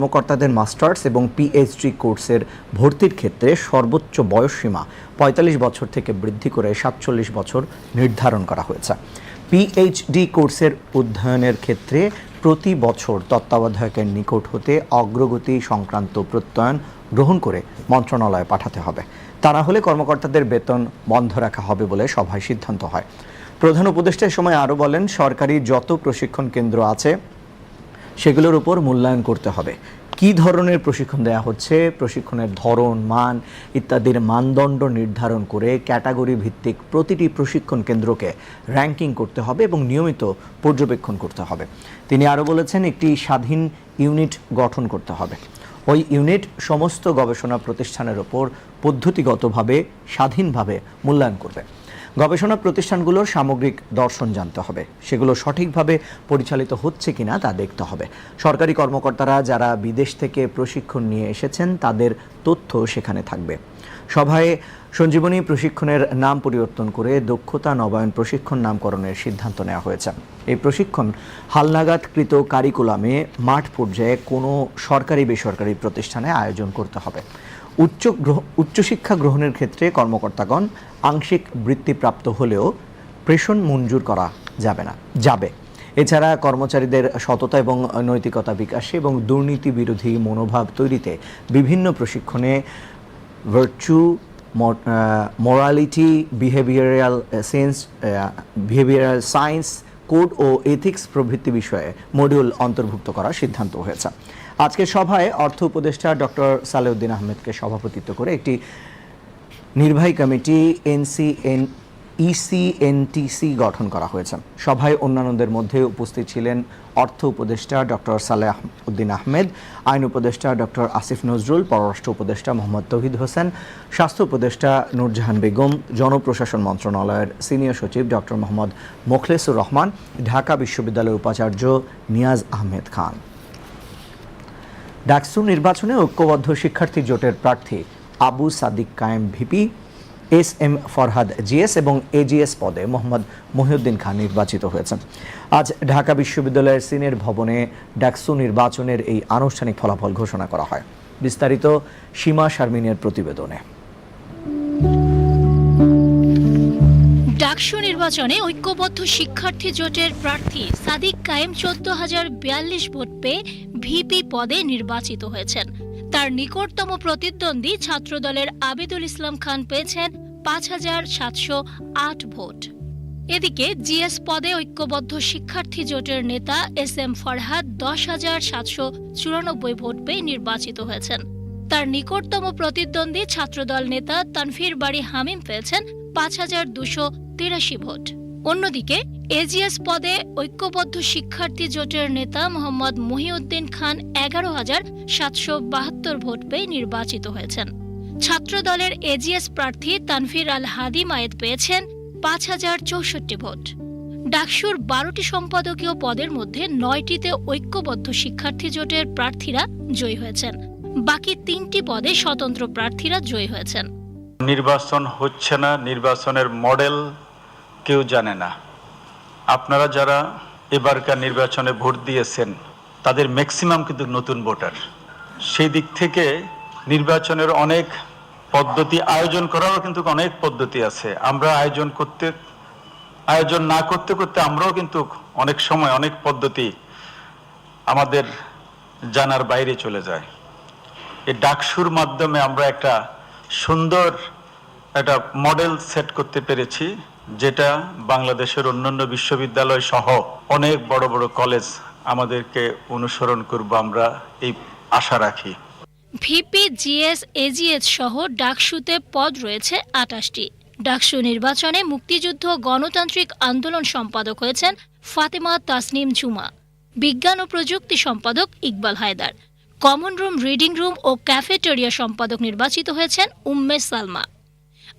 কর্মকর্তাদের মাস্টার্স এবং পিএইচডি কোর্সের ভর্তির ক্ষেত্রে সর্বোচ্চ বয়সসীমা পঁয়তাল্লিশ বছর থেকে বৃদ্ধি করে সাতচল্লিশ বছর নির্ধারণ করা হয়েছে। পিএইচডি কোর্সের অধ্যয়নের ক্ষেত্রে প্রতি বছর তত্ত্বাবধায়কের নিকট হতে অগ্রগতি সংক্রান্ত প্রত্যয়ন গ্রহণ করে মন্ত্রণালয়ে পাঠাতে হবে। তা না হলে কর্মকর্তাদের বেতন বন্ধ রাখা হবে বলে সভায় সিদ্ধান্ত হয়। প্রধান উপদেষ্টা সময় আরও বলেন, সরকারি যত প্রশিক্ষণ কেন্দ্র আছে সেগুলোর উপর মূল্যায়ন করতে হবে। কী ধরনের প্রশিক্ষণ দেওয়া হচ্ছে, প্রশিক্ষণের ধরন, মান ইত্যাদির মানদণ্ড নির্ধারণ করে ক্যাটাগরি ভিত্তিক প্রতিটি প্রশিক্ষণ কেন্দ্রকে র্যাঙ্কিং করতে হবে এবং নিয়মিত পর্যবেক্ষণ করতে হবে। তিনি আরও বলেছেন, একটি স্বাধীন ইউনিট গঠন করতে হবে। ওই ইউনিট সমস্ত গবেষণা প্রতিষ্ঠানের ওপর পদ্ধতিগতভাবে, স্বাধীনভাবে মূল্যায়ন করবে। গবেষণা প্রতিষ্ঠানগুলোর সামগ্রিক দর্শন জানতে হবে। সেগুলো সঠিকভাবে পরিচালিত হচ্ছে কিনা তা দেখতে হবে। সরকারি কর্মকর্তারা যারা বিদেশ থেকে প্রশিক্ষণ নিয়ে এসেছেন, তাদের তথ্য সেখানে থাকবে। সভায় সঞ্জীবনী প্রশিক্ষণের নাম পরিবর্তন করে দক্ষতা নবায়ন প্রশিক্ষণ নামকরণের সিদ্ধান্ত নেওয়া হয়েছে। এই প্রশিক্ষণ হালনাগাদকৃত কারিকুলামে মাঠ পর্যায়ে কোনো সরকারি বেসরকারি প্রতিষ্ঠানে আয়োজন করতে হবে। উচ্চ উচ্চশিক্ষা গ্রহণের ক্ষেত্রে কর্মকর্তাগণ আংশিক বৃত্তিপ্রাপ্ত হলেও প্রেষণ মঞ্জুর করা যাবে না, যাবে। এছাড়া কর্মচারীদের সততা এবং নৈতিকতা বিকাশে এবং দুর্নীতি বিরোধী মনোভাব তৈরিতে বিভিন্ন প্রশিক্ষণে virtue morality behavioural sense behavioural science code ও এথিক্স প্রভৃতি বিষয়ে মডিউল অন্তর্ভুক্ত করার সিদ্ধান্ত হয়েছে। আজকের সভায় অর্থ উপদেষ্টা ডক্টর সালেউদ্দিন আহমেদকে সভাপতিত্ব করে একটি নির্বাহী কমিটি এনসিএন, ইসিএনটিসি গঠন করা হয়েছে। সভায় অন্যান্যদের মধ্যে উপস্থিত ছিলেন অর্থ উপদেষ্টা ডক্টর সালেহ উদ্দিন আহমেদ, আইন উপদেষ্টা ডক্টর আসিফ নজরুল, পররাষ্ট্র উপদেষ্টা মোহাম্মদ তৌহিদ হোসেন, স্বাস্থ্য উপদেষ্টা নূরজাহান বেগম, জনপ্রশাসন মন্ত্রণালয়ের সিনিয়র সচিব ডক্টর মোহাম্মদ মোখলেসুর রহমান, ঢাকা বিশ্ববিদ্যালয়ের উপাচার্য নিয়াজ আহমেদ খান। ডাকসু নির্বাচনে ঐক্যবদ্ধ শিক্ষার্থী জোটের প্রার্থী Abu Sadik Kayem VP, S M Farhad GS এবং এজিএস পদে মোহাম্মদ মহিউদ্দিন খান নির্বাচিত হয়েছেন। আজ ঢাকা বিশ্ববিদ্যালয়ের সিনের ভবনে ডাকসু নির্বাচনের এই আনুষ্ঠানিক ফলাফল ঘোষণা করা হয়। বিস্তারিত সীমা শারমিনের প্রতিবেদনে। ডাকসু নির্বাচনে ঐক্যবদ্ধ শিক্ষার্থী জোটের প্রার্থী সাদিক কায়েম চোদ্দ হাজার বিয়াল্লিশ ভোট পেয়ে ভিপি পদে নির্বাচিত হয়েছেন। তার নিকটতম প্রতিদ্বন্দ্বী ছাত্রদলের আবিদুল ইসলাম খান পেয়েছেন পাঁচ হাজার সাতশো আট ভোট। এদিকে জিএস পদে ঐক্যবদ্ধ শিক্ষার্থী জোটের নেতা এস এম ফরহাদ দশ হাজার সাতশো চুরানব্বই ভোট পেয়ে নির্বাচিত হয়েছেন। তার নিকটতম প্রতিদ্বন্দ্বী ছাত্রদল নেতা তানফির বাড়ি হামিম পেয়েছেন পাঁচ হাজার দুশো তিরাশি ভোট। অন্যদিকে, এজিএস পদে ঐক্যবদ্ধ শিক্ষার্থী জোটের নেতা মোহাম্মদ মহিউদ্দিন খান এগারো হাজার সাতশো বাহাত্তর ভোট পেয়ে নির্বাচিত হয়েছেন। ছাত্রদলের এজিএস প্রার্থী তানফির আল হাদি মায়েদ পেয়েছেন পাঁচ হাজার চৌষট্টি ভোট। ডাকসুর বারোটি সম্পাদকীয় পদের মধ্যে নয়টিতে ঐক্যবদ্ধ শিক্ষার্থী জোটের প্রার্থীরা জয়ী হয়েছেন। বাকি তিনটি পদে স্বতন্ত্র প্রার্থীরা জয়ী হয়েছেন। নির্বাচন হচ্ছে না, নির্বাচনের মডেল কেউ জানে না। আপনারা যারা এবারকার নির্বাচনে ভোট দিয়েছেন, তাদের ম্যাক্সিমাম কিন্তু নতুন ভোটার। সেই দিক থেকে নির্বাচনের অনেক পদ্ধতি, আয়োজন করারও কিন্তু অনেক পদ্ধতি আছে। আমরা আয়োজন করতে, আয়োজন না করতে করতে আমরাও কিন্তু অনেক সময় অনেক পদ্ধতি আমাদের জানার বাইরে চলে যায়। এই ডাকসুর মাধ্যমে আমরা একটা সুন্দর একটা মডেল সেট করতে পেরেছি। যেটা বাংলাদেশের অন্যান্য বিশ্ববিদ্যালয় সহ অনেক বড় বড় কলেজ আমাদেরকে অনুসরণ করব আমরা, এই আশা রাখি। ভিপি, জিএস, এজিএস সহ ডাকসুতে পদ রয়েছে আটাশটি। ডাকসু নির্বাচনে মুক্তিযুদ্ধ, গণতান্ত্রিক আন্দোলন সম্পাদক হয়েছেন ফাতেমা তাসনিম ঝুমা বিজ্ঞান ও প্রযুক্তি সম্পাদক Iqbal Haider. Common room, reading room ও ক্যাফেটেরিয়া সম্পাদক নির্বাচিত হয়েছেন উম্মে সালমা।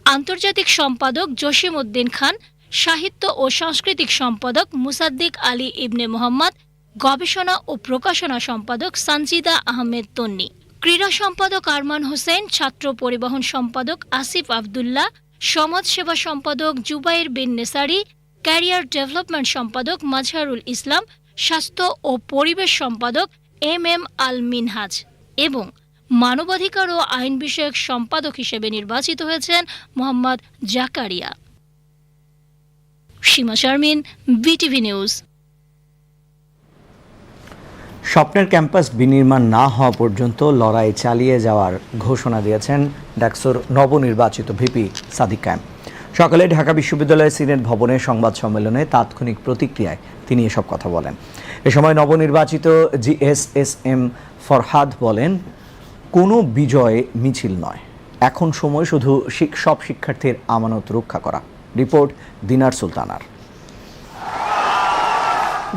আন্তর্জাতিক সম্পাদক জসিম উদ্দিন খান, সাহিত্য ও সাংস্কৃতিক সম্পাদক মুসাদ্দিক আলী ইবনে মোহাম্মদ, গবেষণা ও প্রকাশনা সম্পাদক সানজিদা আহমেদ তন্নি। ক্রীড়া সম্পাদক আরমান হোসেন, ছাত্র পরিবহন সম্পাদক আসিফ আবদুল্লাহ সমাজসেবা সম্পাদক জুবাইর বিন নেসারি, ক্যারিয়ার ডেভেলপমেন্ট সম্পাদক মাজহারুল ইসলাম, স্বাস্থ্য ও পরিবেশ সম্পাদক এম এম আল মিনহাজ এবং মানবাধিকার ও আইন বিষয়ক সম্পাদক হিসেবে নির্বাচিত হয়েছেন Mohammad Zakaria. Seema Sharmin, BTV news. স্বপ্নের ক্যাম্পাস বিনির্মাণ না হওয়া পর্যন্ত লড়াই চালিয়ে যাওয়ার ঘোষণা দিয়েছেন ডাকসুর নবনির্বাচিত ভিপি সাদিক কায়েম। সকালে ঢাকা বিশ্ববিদ্যালয়ের সিনেট ভবনে সংবাদ সম্মেলনে তাৎক্ষণিক প্রতিক্রিয়ায় তিনি এসব কথা বলেন। এ সময় নবনির্বাচিত জিএসএসএম ফরহাদ বলেন কোনো বিজয় মিছিল নয়। এখন সময় শুধু সব শিক্ষার্থীর আমানত রক্ষা করা। রিপোর্ট দিনার সুলতানার।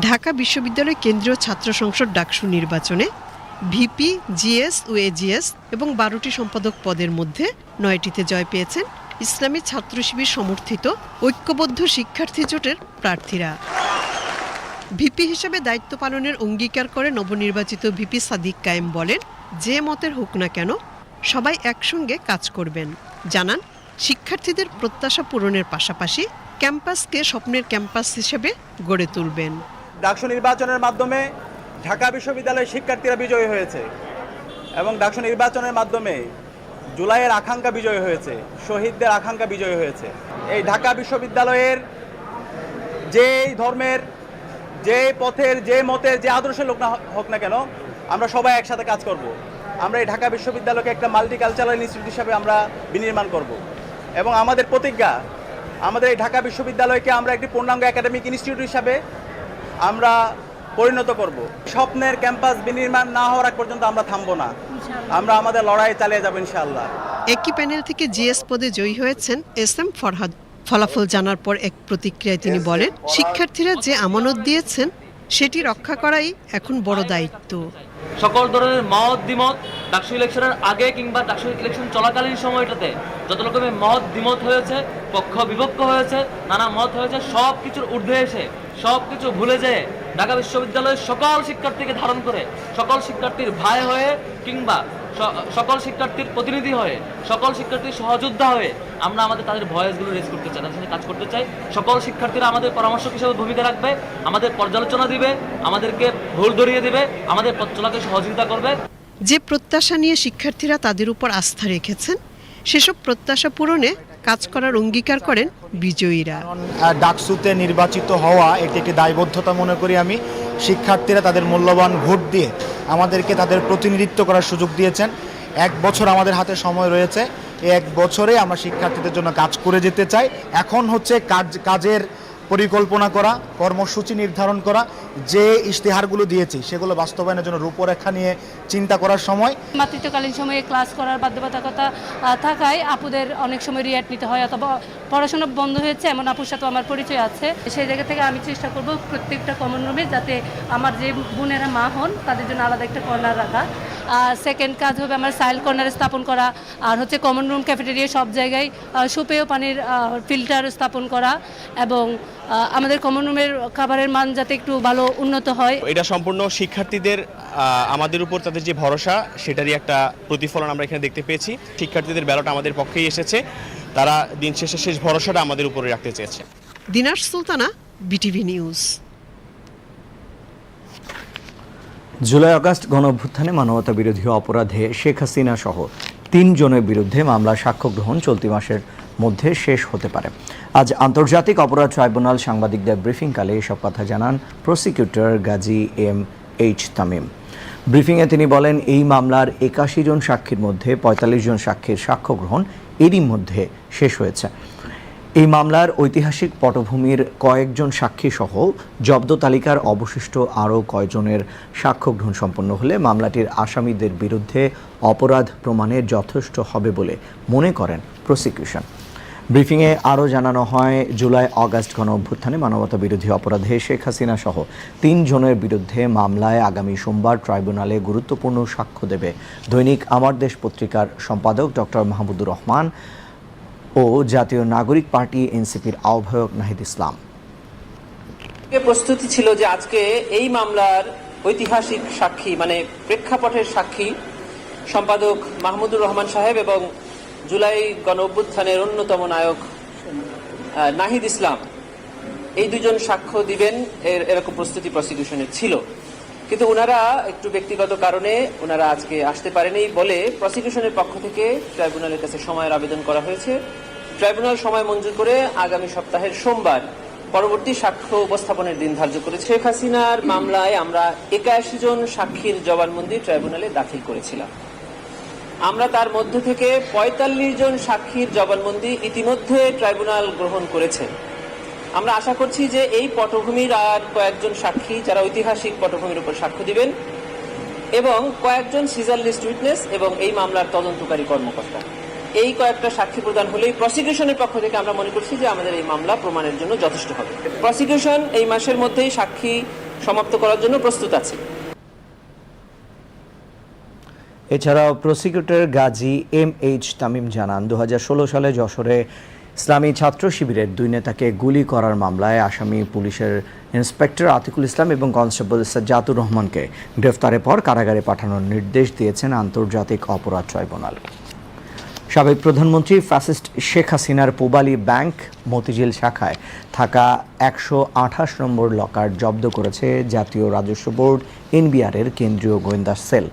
ঢাকা বিশ্ববিদ্যালয় কেন্দ্রীয় ছাত্র সংসদ ডাকসু নির্বাচনে ভিপি, জিএস ও এজিএস এবং বারোটি সম্পাদক পদের মধ্যে নয়টিতে জয় পেয়েছেন ইসলামী ছাত্র শিবির সমর্থিত ঐক্যবদ্ধ শিক্ষার্থী জোটের প্রার্থীরা। ভিপি হিসেবে দায়িত্ব পালনের অঙ্গীকার করে নবনির্বাচিত ভিপি সাদিক কায়েম বলেন যে মতের হোক না কেন, সবাই একসঙ্গে কাজ করবেন। জানান, শিক্ষার্থীদের প্রত্যাশা পূরণের পাশাপাশি ক্যাম্পাসকে স্বপ্নের ক্যাম্পাস হিসেবে গড়ে তুলবেন। ডাকসু নির্বাচনের মাধ্যমে ঢাকা বিশ্ববিদ্যালয়ের শিক্ষার্থীরা বিজয়ী হয়েছে এবং ডাকসু নির্বাচনের মাধ্যমে জুলাইয়ের আকাঙ্ক্ষা বিজয় হয়েছে, শহীদদের আকাঙ্ক্ষা বিজয় হয়েছে। এই ঢাকা বিশ্ববিদ্যালয়ের যেই ধর্মের যে পথের যে মতের, যে আদর্শের লোক না হোক না কেন আমরা সবাই একসাথে কাজ করব। আমরা এই ঢাকা বিশ্ববিদ্যালয়কে একটা মাল্টিকালচারাল ইনস্টিটিউট হিসাবে আমরা বিনির্মাণ করব। এবং আমাদের প্রতিজ্ঞা আমাদের এই ঢাকা বিশ্ববিদ্যালয়কে আমরা একটি পূর্ণাঙ্গ একাডেমিক ইনস্টিটিউট হিসাবে আমরা পরিণত করব। স্বপ্নের ক্যাম্পাস বিনির্মাণ না হওয়ার আগ পর্যন্ত আমরা থামবো না। আমরা আমাদের লড়াই চালিয়ে যাব ইনশাআল্লাহ। একই প্যানেল থেকে জিএস পদে জয়ী হয়েছেন এস এম ফরহাদ। ফলাফল জানার পর এক প্রতিক্রিয়ায় তিনি বলেন শিক্ষার্থীরা যে আমানত দিয়েছেন সেটি রক্ষা করাই এখন বড় দায়িত্ব। সকল ধরনের মত দ্বিমত, ডাকসু ইলেকশনের আগে কিংবা ডাকসু ইলেকশন চলাকালীন সময়টাতে যত রকমের মত দ্বিমত হয়েছে, পক্ষ বিপক্ষ হয়েছে, নানা মত হয়েছে সব কিছুর ঊর্ধ্বে এসে সব কিছু ভুলে যেয়ে ঢাকা বিশ্ববিদ্যালয়ের সকল শিক্ষার্থীকে ধারণ করে, সকল শিক্ষার্থীর ভাই হয়ে কিংবা সকল শিক্ষার্থীর প্রতিনিধি হয়ে সকল শিক্ষার্থীর সহযোদ্ধা হয়ে আমরা আমাদের তাদের ভয়েসগুলো রেজ করতে চাই তাদের সাথে কাজ করতে চাই। সকল শিক্ষার্থীরা আমাদের পরামর্শক হিসেবে ভূমিকা রাখবে আমাদের পর্যালোচনা দিবে আমাদেরকে ভুল ধরিয়ে দিবে আমাদের পথ চলাকে সহযোগিতা করবে। যে প্রত্যাশা নিয়ে শিক্ষার্থীরা তাদের উপর আস্থা রেখেছেন সেসব প্রত্যাশা পূরণে কাজ করার অঙ্গীকার করেন বিজয়ীরা। ডাকসুতে নির্বাচিত হওয়া এটি একটি দায়বদ্ধতা মনে করি আমি। শিক্ষার্থীরা তাদের মূল্যবান ভোট দিয়ে আমাদেরকে তাদের প্রতিনিধিত্ব করার সুযোগ দিয়েছেন। এক বছর আমাদের হাতে সময় রয়েছে। এক বছরে আমরা শিক্ষার্থীদের জন্য কাজ করে যেতে চাই। এখন হচ্ছে কাজ কাজের পরিকল্পনা করা, কর্মসূচি নির্ধারণ করা, যে ইশতেহারগুলো দিয়েছি সেগুলো বাস্তবায়নের জন্য রূপরেখা নিয়ে চিন্তা করার সময়। মাতৃত্বকালীন সময়ে ক্লাস করার বাধ্যবাধকতা থাকায় আপুদের অনেক সময় রিয়াট নিতে হয় অথবা পড়াশোনা বন্ধ হয়েছে এমন আপুর সাথে আমার পরিচয় আছে। সেই জায়গা থেকে আমি চেষ্টা করব প্রত্যেকটা কমন রুমে যাতে আমার যে বোনেরা মা হন তাদের জন্য আলাদা একটা কর্নার রাখা। আর সেকেন্ড কাজ হবে আমার সাইল কর্নার স্থাপন করা, আর হচ্ছে কমন রুম ক্যাফেটেরিয়া সব জায়গায় সুপেয় পানির ফিল্টার স্থাপন করা এবং আমাদের কমন রুমের খাবারের মান যাতে একটু ভালো উন্নত হয়। এটা সম্পূর্ণ শিক্ষার্থীদের আমাদের উপর তাদের যে ভরসা সেটারই একটা প্রতিফলন আমরা এখানে দেখতে পেয়েছি। শিক্ষার্থীদের ব্যালট আমাদের পক্ষেই এসেছে। তারা দিন শেষে শেষ ভরসাটা আমাদের উপরে রাখতে চেয়েছে। Dinar Sultana BTV news. July August গণ অভ্যুত্থানে মানবতা বিরোধী অপরাধে শেখ হাসিনা সহ তিনজনের বিরুদ্ধে মামলা সাক্ষ্য গ্রহণ চলতি মাসের মধ্যে শেষ হতে পারে। আজ আন্তর্জাতিক অপরাধ ট্রাইব্যুনাল সাংবাদিকদের ব্রিফিংকালে এসব কথা জানান prosecutor Gazi M H Tamim. ব্রিফিংয়ে তিনি বলেন, এই মামলার একাশি জন সাক্ষীর মধ্যে পঁয়তাল্লিশ জন সাক্ষীর সাক্ষ্য গ্রহণ এরই মধ্যে শেষ হয়েছে। এই মামলার ঐতিহাসিক পটভূমির কয়েকজন সাক্ষী সহ জব্দ তালিকার অবশিষ্ট আরও কয়েকজনের সাক্ষ্য গ্রহণ সম্পন্ন হলে মামলাটির আসামিদের বিরুদ্ধে অপরাধ প্রমাণে যথেষ্ট হবে বলে মনে করেন প্রসিকিউশন। ব্রিফিংয়ে আরও জানানো হয়, জুলাই, অগাস্ট গণ অভ্যুত্থানে মানবতা বিরোধী অপরাধে শেখ হাসিনা সহ তিনজনের বিরুদ্ধে মামলায় আগামী সোমবার ট্রাইব্যুনালে গুরুত্বপূর্ণ সাক্ষ্য দেবে। দৈনিক আমার দেশ পত্রিকার সম্পাদক ডক্টর মাহমুদুর রহমান ও জাতীয় নাগরিক পার্টি এনসিপির আহ্বায়ক নাহিদ ইসলাম। প্রস্তুতি ছিল যে আজকে এই মামলার ঐতিহাসিক সাক্ষী মানে প্রেক্ষাপটের সাক্ষী সম্পাদক মাহমুদুর রহমান সাহেব এবং জুলাই গণ অভ্যুত্থানের অন্যতম নায়ক নাহিদ ইসলাম। এই দুজন সাক্ষ্য দিবেন, এর এরকম প্রস্তুতি প্রসিকিউশনের ছিল। কিন্তু ওনারা একটু ব্যক্তিগত কারণে ওনারা আজকে আসতে পারেনি বলে প্রসিকিউশনের পক্ষ থেকে ট্রাইব্যুনালের কাছে সময়ের আবেদন করা হয়েছে। ট্রাইব্যুনাল সময় মঞ্জুর করে আগামী সপ্তাহের সোমবার পরবর্তী সাক্ষ্য উপস্থাপনের দিন ধার্য করেছে। শেখ হাসিনার মামলায় আমরা একাশি জন সাক্ষীর জবানবন্দি ট্রাইব্যুনালে দাখিল করেছিলাম। আমরা তার মধ্যে থেকে পঁয়তাল্লিশ জন সাক্ষীর জবানবন্দি ইতিমধ্যে ট্রাইব্যুনাল গ্রহণ করেছে। আমরা আশা করছি যে এই পটভূমির আর কয়েকজন সাক্ষী যারা ঐতিহাসিক পটভূমির উপর সাক্ষ্য দিবেন এবং কয়েকজন সিজার লিস্ট উইটনেস এবং এই মামলার তদন্তকারী কর্মকর্তা। এই কয়েকটা সাক্ষী প্রদান হলেই প্রসিকিউশনের পক্ষ থেকে আমরা মনে করছি যে আমাদের এই মামলা প্রমাণের জন্য যথেষ্ট হবে। প্রসিকিউশন এই মাসের মধ্যেই সাক্ষী সমাপ্ত করার জন্য প্রস্তুত আছে। এছাড়াও prosecutor Gazi M H Tamim জানান দু হাজার ষোলো সালে যশোরে ইসলামী ছাত্র শিবিরের দুই নেতাকে গুলি করার মামলায় আসামি পুলিশের ইন্সপেক্টর আতিকুল ইসলাম এবং কনস্টেবল সাজ্জাতুর রহমানকে গ্রেফতারের পর কারাগারে পাঠানোর নির্দেশ দিয়েছেন আন্তর্জাতিক অপরাধ ট্রাইব্যুনাল। সাবেক প্রধানমন্ত্রী ফ্যাসিস্ট শেখ হাসিনার পুবালি ব্যাংক মতিঝিল শাখায় থাকা একশো আঠাশ নম্বর লকার জব্দ করেছে জাতীয় রাজস্ব বোর্ড এনবিআরের কেন্দ্রীয় গোয়েন্দা সেল।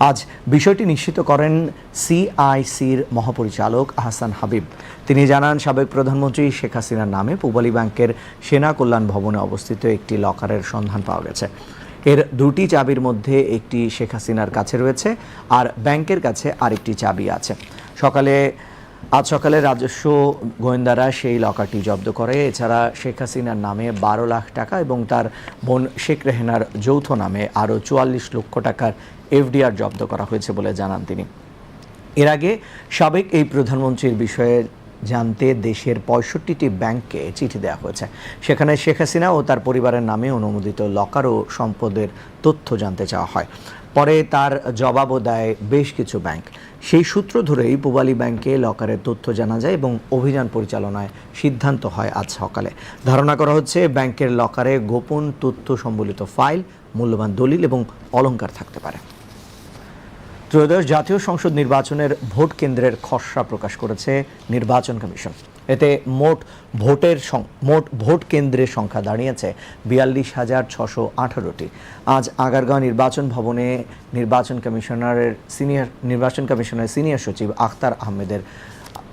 আজ বিষয়টি নিশ্চিত করেন সিআইসির মহাপরিচালক আহসান হাবিব। তিনি জানান, সাবেক প্রধানমন্ত্রী শেখ হাসিনার নামে পূবালী ব্যাংকের সেনা কল্যাণ ভবনে অবস্থিত একটি লকারের সন্ধান পাওয়া গেছে। এর দুটি চাবির মধ্যে একটি শেখ হাসিনার কাছে রয়েছে আর ব্যাংকের কাছে আরেকটি চাবি আছে। সকালে, আজ সকালে রাজস্ব গোয়েন্দারা সেই লকারটি জব্দ করে। এছাড়া শেখ হাসিনার নামে বারো লাখ টাকা এবং তার বোন শেখ রেহেনার যৌথ নামে আরও চুয়াল্লিশ লক্ষ টাকার এফডিআর জব্দ করা হয়েছে বলে জানান তিনি। এর আগে সাবেক এই প্রধানমন্ত্রীর বিষয়ে জানতে দেশের পঁয়ষট্টিটি ব্যাংককে চিঠি দেওয়া হয়েছে। সেখানে শেখ হাসিনা ও তার পরিবারের নামে অনুমোদিত লকার ও সম্পদের তথ্য জানতে চাওয়া হয়। পরে তার জবাবও দেয় বেশ কিছু ব্যাংক। সেই সূত্র ধরেই পুবালি ব্যাংকে লকারের তথ্য জানা যায় এবং অভিযান পরিচালনায় সিদ্ধান্ত হয় আজ সকালে। ধারণা করা হচ্ছে ব্যাংকের লকারে গোপন তথ্য সম্বলিত ফাইল, মূল্যবান দলিল এবং অলংকার থাকতে পারে। ত্রয়োদশ জাতীয় সংসদ নির্বাচনের ভোট কেন্দ্রের খসড়া প্রকাশ করেছে নির্বাচন কমিশন। এতে মোট ভোটের মোট ভোট কেন্দ্রের সংখ্যা দাঁড়িয়েছে বিয়াল্লিশ হাজার ছশো আঠারোটি। আজ আগারগাঁও নির্বাচন ভবনে নির্বাচন কমিশনারের সিনিয়র, নির্বাচন কমিশনের সিনিয়র সচিব আখতার আহমেদের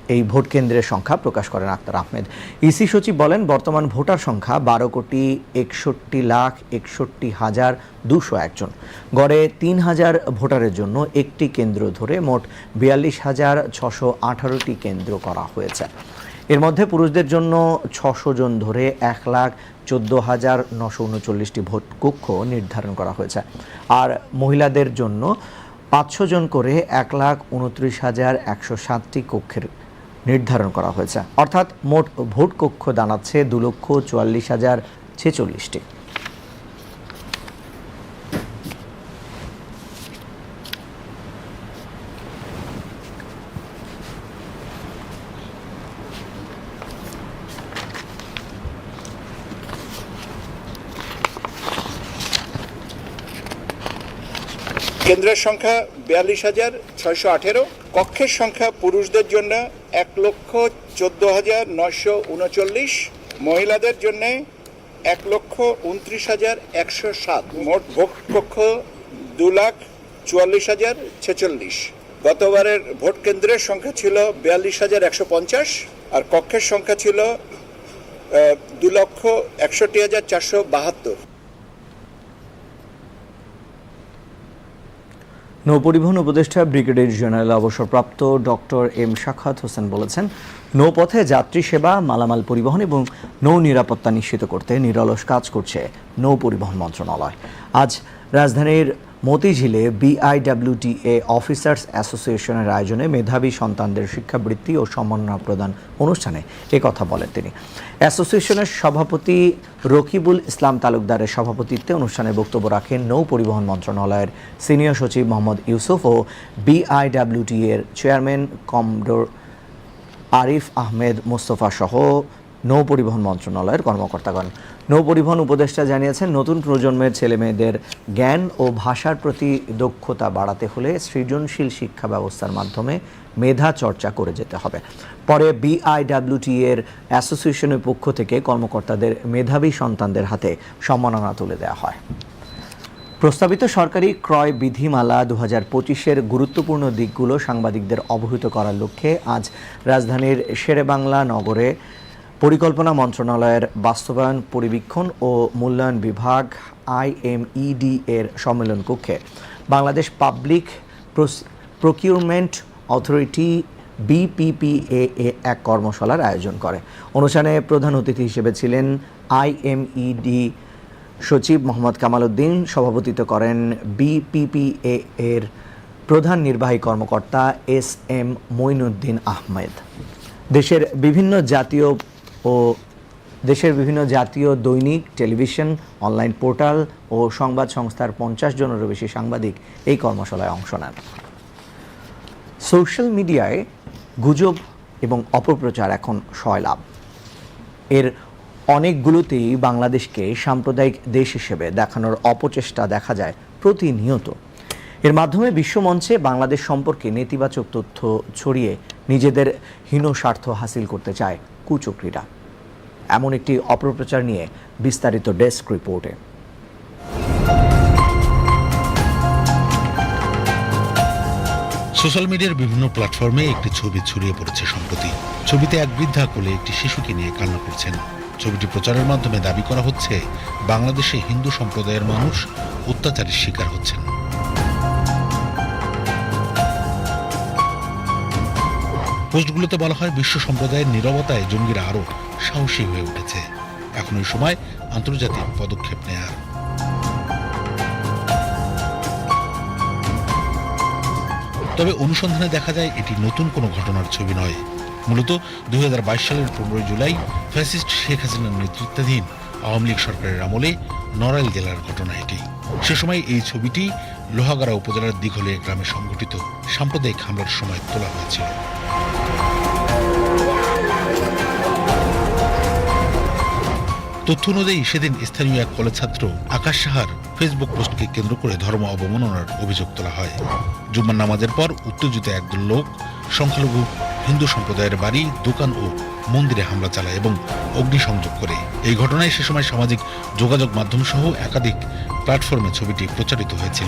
এই ভোট কেন্দ্রের সংখ্যা প্রকাশ করেন আক্তার আহমেদ। ইসি সচিব বলেন, বর্তমান ভোটার সংখ্যা বারো কোটি একষট্টি লাখ একষট্টি হাজার দুশো একজন গড়ে তিন হাজার ভোটারের জন্য একটি কেন্দ্র ধরে মোট বিয়াল্লিশ হাজার ছশো আঠারোটি কেন্দ্র করা হয়েছে। এর মধ্যে পুরুষদের জন্য ছশো জন ধরে এক লাখ চোদ্দ হাজার নশো উনচল্লিশটি ভোট কক্ষ নির্ধারণ করা হয়েছে। আর মহিলাদের জন্য পাঁচশো জন করে এক লাখ উনত্রিশ হাজার একশো সাতটি কক্ষের নির্ধারণ করা হয়েছে। অর্থাৎ মোট ভোট কক্ষ দাঁড়াচ্ছে দু লক্ষ চুয়াল্লিশ হাজার ছেচল্লিশটি। কেন্দ্রের সংখ্যা বিয়াল্লিশ হাজার ছয়শো আঠেরো, কক্ষের সংখ্যা পুরুষদের জন্য এক লক্ষ চোদ্দ হাজার নয়শো উনচল্লিশ মহিলাদের জন্যে এক লক্ষ উনত্রিশ হাজার একশো সাত মোট ভোট কক্ষ দু লাখ চুয়াল্লিশ হাজার ছেচল্লিশ। গতবারের ভোট কেন্দ্রের সংখ্যা ছিল বিয়াল্লিশ হাজার একশো পঞ্চাশ আর কক্ষের সংখ্যা ছিল দু লক্ষ একষট্টি হাজার চারশো বাহাত্তর। নৌপরিবহন উপদেষ্টা ব্রিগেডিয়ার জেনারেল অবসরপ্রাপ্ত ডক্টর এম শাখাত হোসেন বলেছেন, নৌপথে যাত্রী সেবা, মালামাল পরিবহন এবং নৌ নিরাপত্তা নিশ্চিত করতে নিরলস কাজ করছে নৌ পরিবহন মন্ত্রণালয়। আজ রাজধানীর মতিঝিলে বিআইডব্লিউটিএ অফিসার্স অ্যাসোসিয়েশনের আয়োজনে মেধাবী সন্তানদের শিক্ষাবৃত্তি ও সম্মাননা প্রদান অনুষ্ঠানে কথা বলেন তিনি। অ্যাসোসিয়েশনের সভাপতি রকিবুল ইসলাম তালুকদারের সভাপতিত্বে অনুষ্ঠানে বক্তব্য রাখেন নৌ পরিবহন মন্ত্রণালয়ের সিনিয়র সচিব মোহাম্মদ ইউসুফ ও বিআইডব্লিউটি এর চেয়ারম্যান কমডোর আরিফ আহমেদ মোস্তফা সহ নৌ পরিবহন মন্ত্রণালয়ের কর্মকর্তাগণ। নৌ পরিবহন উপদেষ্টা জানিয়েছেন, নতুন প্রজন্মের ছেলেমেয়েদের জ্ঞান ও ভাষার প্রতি দক্ষতা বাড়াতে হলে সৃজনশীল শিক্ষা ব্যবস্থার মাধ্যমে মেধা চর্চা করে যেতে হবে। পরে বিআইডব্লিউটি এর অ্যাসোসিয়েশনের পক্ষ থেকে কর্মকর্তাদের, মেধাবী সন্তানদের হাতে সম্মাননা তুলে দেওয়া হয়। প্রস্তাবিত সরকারি ক্রয় বিধিমালা দু হাজার পঁচিশের গুরুত্বপূর্ণ দিকগুলো সাংবাদিকদের অবহিত করার লক্ষ্যে আজ রাজধানীর শেরেবাংলা নগরে পরিকল্পনা মন্ত্রণালয়ের বাস্তবায়ন, পরিবীক্ষণ ও মূল্যায়ন বিভাগ, আইএমইডি এর সম্মেলন কক্ষে Bangladesh public procurement authority BPPA এক কর্মশালার আয়োজন করে। অনুষ্ঠানে প্রধান অতিথি হিসেবে ছিলেন আইএমইডি সচিব মোহাম্মদ কামাল উদ্দিন সভাপতিত্ব করেন বিপিপিএ এর প্রধান নির্বাহী কর্মকর্তা এস এম মঈনুদ্দিন আহমেদ। দেশের বিভিন্ন জাতীয় ও দেশের বিভিন্ন জাতীয় দৈনিক, টেলিভিশন, অনলাইন পোর্টাল ও সংবাদ সংস্থার পঞ্চাশ জনেরও বেশি সাংবাদিক এই কর্মশালায় অংশ নেন। সোশ্যাল মিডিয়ায় গুজব এবং অপপ্রচার এখন সয়লাভ এর অনেকগুলোতেই বাংলাদেশকে সাম্প্রদায়িক দেশ হিসেবে দেখানোর অপচেষ্টা দেখা যায় প্রতিনিয়ত। এর মাধ্যমে বিশ্বমঞ্চে বাংলাদেশ সম্পর্কে নেতিবাচক তথ্য ছড়িয়ে নিজেদের হীন স্বার্থ হাসিল করতে চায় কুচক্রীরা। এমন একটি অপপ্রচার নিয়ে বিস্তারিত ডেস্ক রিপোর্টে। সোশ্যাল মিডিয়ার বিভিন্ন প্ল্যাটফর্মে একটি ছবি ছড়িয়ে পড়েছে সম্প্রতি। ছবিতে এক বৃদ্ধা কোলে একটি শিশুকে নিয়ে কান্না করছেন। ছবিটি প্রচারের মাধ্যমে দাবি করা হচ্ছে, বাংলাদেশে হিন্দু সম্প্রদায়ের মানুষ অত্যাচারের শিকার হচ্ছেন। পোস্টগুলোতে বলা হয়, বিশ্ব সম্প্রদায়ের নীরবতায় জঙ্গিরা আরও সাহসী হয়ে উঠেছে। এখন ওই সময় আন্তর্জাতিক পদক্ষেপ নেয়ার তবে অনুসন্ধানে দেখা যায়, এটি নতুন কোনো ঘটনার ছবি নয়। মূলত দু হাজার বাইশ সালের পনেরোই জুলাই ফ্যাসিস্ট শেখ হাসিনার নেতৃত্বাধীন আওয়ামী লীগ সরকারের আমলে নড়াইল জেলার ঘটনা এটি। সে সময় এই ছবিটি লোহাগাড়া উপজেলার দিঘলিয়া গ্রামে সংঘটিত। সাম্প্রদায়িক হামলার সময় তোলা হয়েছিল তথ্য অনুযায়ী সেদিন স্থানীয় এক কলেজ ছাত্র আকাশ সাহার ফেসবুক পোস্টকে কেন্দ্র করে ধর্ম অবমাননার অভিযোগ তোলা হয়। জুম্মার নামাজের পর উত্তেজিত একদল লোক, সংখ্যালঘু, হিন্দু সম্প্রদায়ের বাড়ি, দোকান ও মন্দিরে হামলা চালায় এবং অগ্নিসংযোগ করে। এই ঘটনায় সে সময় সামাজিক যোগাযোগ মাধ্যম সহ একাধিক প্ল্যাটফর্মে ছবিটি প্রচারিত হয়েছিল।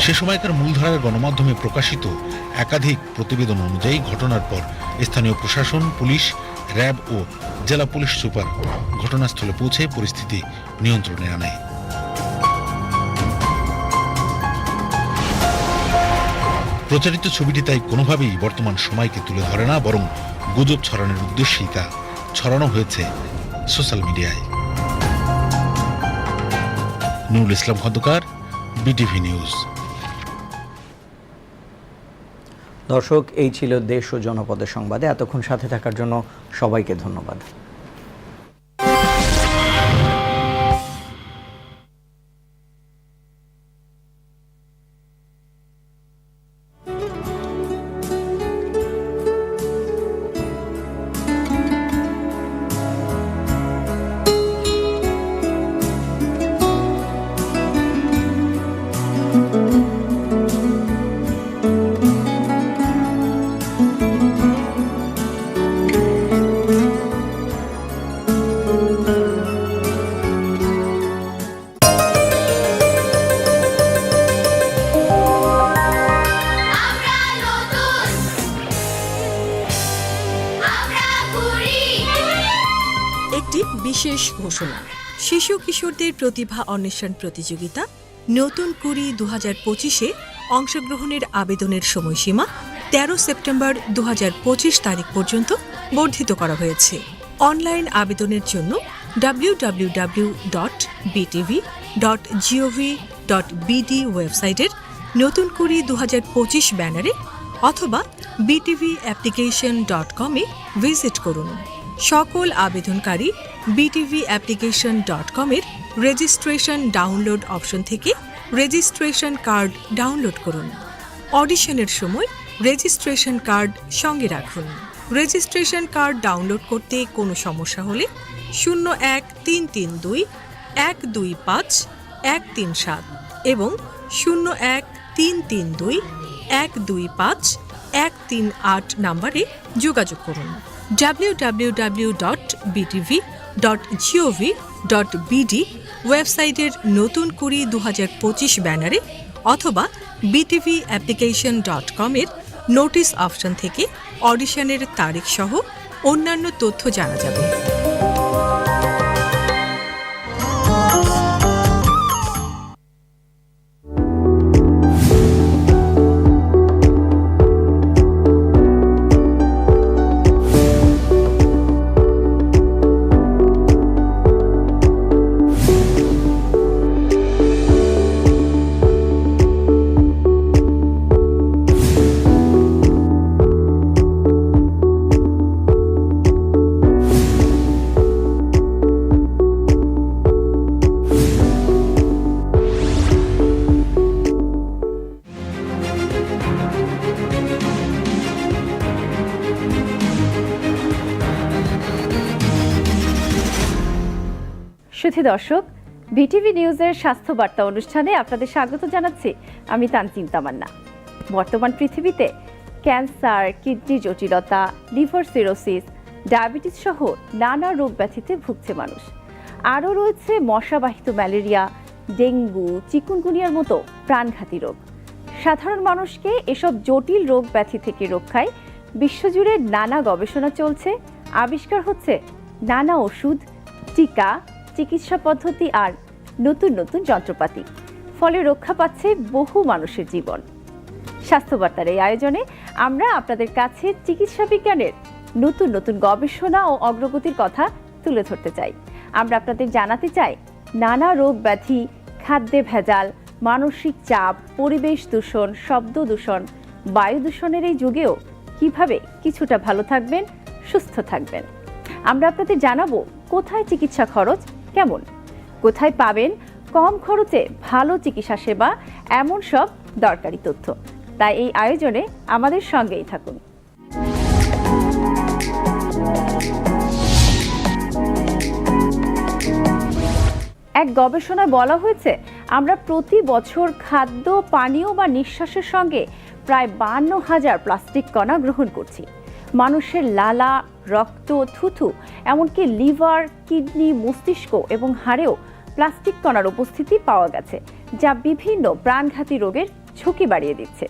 সে সময়কার মূলধারার গণমাধ্যমে প্রকাশিত একাধিক প্রতিবেদন অনুযায়ী ঘটনার পর স্থানীয় প্রশাসন, পুলিশ, র্যাব ও জেলা পুলিশ সুপার ঘটনাস্থলে পৌঁছে পরিস্থিতি নিয়ন্ত্রণে আনে। প্রচারিত ছবিটি তাই কোনোভাবেই বর্তমান সময়কে তুলে ধরে না, বরং গুজব ছড়ানোর উদ্দেশ্যেই তা ছড়ানো হয়েছে সোশ্যাল মিডিয়ায়। Nurul Islam Khandakar, BTV news. দর্শক, এই ছিল দেশ ও জনপদের সংবাদে। এতক্ষণ সাথে থাকার জন্য সবাইকে ধন্যবাদ। কিশোরদের প্রতিভা অন্বেষণ প্রতিযোগিতা, নতুন কুড়ি দু হাজার পঁচিশে অংশগ্রহণের আবেদনের সময়সীমা তেরো সেপ্টেম্বর দু হাজার পঁচিশ তারিখ পর্যন্ত বর্ধিত করা হয়েছে। অনলাইন আবেদনের জন্য W W W dot dot dot ওয়েবসাইটের নতুন কুড়ি দু ব্যানারে অথবা বিটিভি অ্যাপ্লিকেশন ডট কমে ভিজিট করুন। সকল আবেদনকারী বিটিভি অ্যাপ্লিকেশন ডট কমের রেজিস্ট্রেশন ডাউনলোড অপশন থেকে রেজিস্ট্রেশন কার্ড ডাউনলোড করুন। অডিশনের সময় রেজিস্ট্রেশন কার্ড সঙ্গে রাখুন। রেজিস্ট্রেশন কার্ড ডাউনলোড করতে কোনো সমস্যা হলে শূন্য এক তিন তিন দুই এক দুই পাঁচ এক তিন সাত এবং শূন্য এক তিন তিন দুই এক দুই পাঁচ এক তিন আট নাম্বারে যোগাযোগ করুন। W W W dot BTV dot GOV dot BD ওয়েবসাইটের নতুন কুড়ি দু পঁচিশ ব্যানারে অথবা বিটিভি অ্যাপ্লিকেশন ডট কমের নোটিশ অপশন থেকে অডিশনের তারিখ সহ অন্যান্য তথ্য জানা যাবে। দর্শক বিটিভি নিউজের স্বাস্থ্য বার্তা অনুষ্ঠানে আপনাদের স্বাগত জানাচ্ছি আমি তানজিম তামান্না। বর্তমান পৃথিবীতে ক্যান্সার, কিডনি জটিলতা, লিভার সিরোসিস, ডায়াবেটিস সহ নানা রোগ ব্যাধিতে ভুগছে মানুষ। আরও রয়েছে মশাবাহিত ম্যালেরিয়া, ডেঙ্গু, চিকুনগুনিয়ার মতো প্রাণঘাতী রোগ। সাধারণ মানুষকে এসব জটিল রোগ ব্যাধি থেকে রক্ষায় বিশ্বজুড়ে নানা গবেষণা চলছে। আবিষ্কার হচ্ছে নানা ওষুধ, টিকা চিকিৎসা পদ্ধতি আর নতুন নতুন যন্ত্রপাতি। ফলে রক্ষা পাচ্ছে বহু মানুষের জীবন। স্বাস্থ্যবার্তার এই আয়োজনে আমরা আপনাদের কাছে চিকিৎসা বিজ্ঞানের নতুন নতুন গবেষণা ও অগ্রগতির কথা তুলে ধরতে চাই। আমরা আপনাদের জানাতে চাই, নানা রোগ ব্যাধি, খাদ্যে ভেজাল, মানসিক চাপ, পরিবেশ দূষণ, শব্দ দূষণ, বায়ু দূষণের এই যুগেও কীভাবে কিছুটা ভালো থাকবেন, সুস্থ থাকবেন। আমরা আপনাদের জানাব, কোথায় চিকিৎসা খরচ কেমন? কোথায় পাবেন? কম খরচে ভালো চিকিৎসা সেবা, এমন সব দরকারি তথ্য। তাই এই আয়োজনে আমাদের সঙ্গেই থাকুন। এক গবেষণায় বলা হয়েছে, আমরা প্রতি বছর খাদ্য, পানীয় বা নিঃশ্বাসের সঙ্গে প্রায় বান্ন হাজার প্লাস্টিক কণা গ্রহণ করছি। মানুষের লালা, রক্ত, থুথু, এমনকি লিভার, কিডনি, মস্তিষ্ক এবং হাড়েও প্লাস্টিক কণার উপস্থিতি পাওয়া গেছে, যা বিভিন্ন প্রাণঘাতী রোগের ঝুঁকি বাড়িয়ে দিচ্ছে।